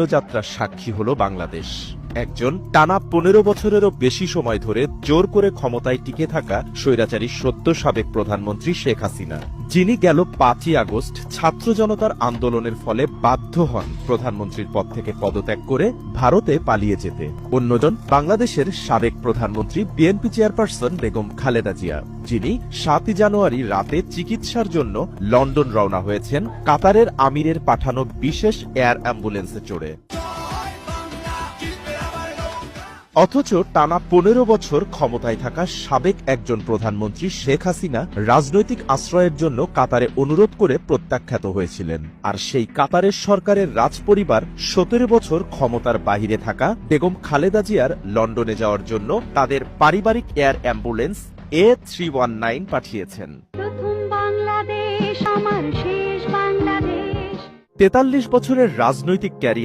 যাত্রার সাক্ষী হল বাংলাদেশ। একজন টানা পনেরো বছরেরও বেশি সময় ধরে জোর করে ক্ষমতায় টিকে থাকা স্বৈরাচারী সত্য সাবেক প্রধানমন্ত্রী শেখ হাসিনা। যিনি গেল পাঁচই আগস্ট ছাত্র জনতার আন্দোলনের ফলে বাধ্য হন প্রধানমন্ত্রীর পদ থেকে পদত্যাগ করে ভারতে পালিয়ে যেতে। অন্যজন বাংলাদেশের সাবেক প্রধানমন্ত্রী, বিএনপি চেয়ারপারসন বেগম খালেদা জিয়া, যিনি সাতই জানুয়ারি রাতে চিকিৎসার জন্য লন্ডন রওনা হয়েছেন কাতারের আমিরের পাঠানো বিশেষ এয়ার অ্যাম্বুলেন্সে চড়ে। অথচ টানা পনেরো বছর ক্ষমতায় থাকা সাবেক একজন প্রধানমন্ত্রী শেখ হাসিনা রাজনৈতিক আশ্রয়ের জন্য কাতারে অনুরোধ করে প্রত্যাখ্যাত হয়েছিলেন। আর সেই কাতারের সরকারের রাজপরিবার সতেরো বছর ক্ষমতার বাহিরে থাকা বেগম খালেদা জিয়ার লন্ডনে যাওয়ার জন্য তাদের পারিবারিক air ambulance A three one nine পাঠিয়েছেন। তেতাল্লিশ বছরের রাজনৈতিক ক্যারিয়ার